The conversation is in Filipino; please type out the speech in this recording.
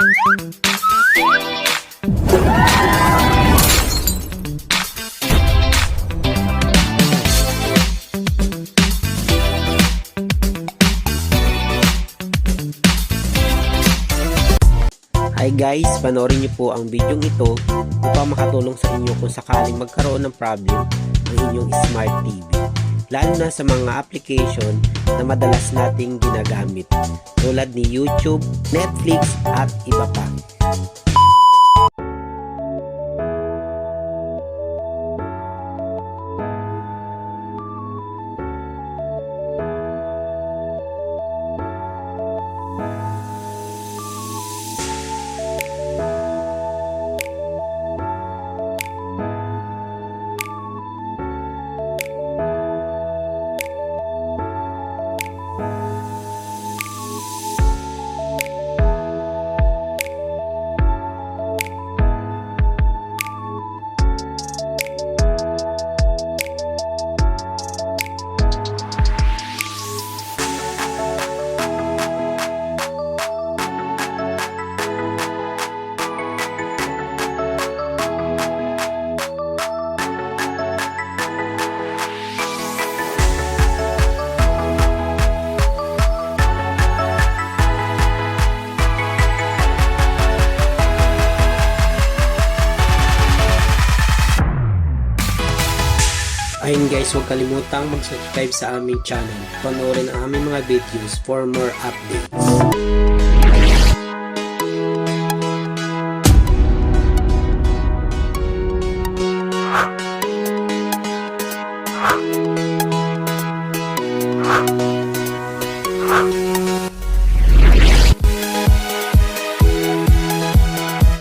Hi guys, panoorin niyo po ang video ito upang makatulong sa inyo kung sakaling magkaroon ng problem ang inyong smart TV. Lalo na sa mga application na madalas nating ginagamit tulad ni YouTube, Netflix at iba pa. Ayun guys, huwag kalimutang mag-subscribe sa aming channel. Panoorin ang aming mga videos for more updates.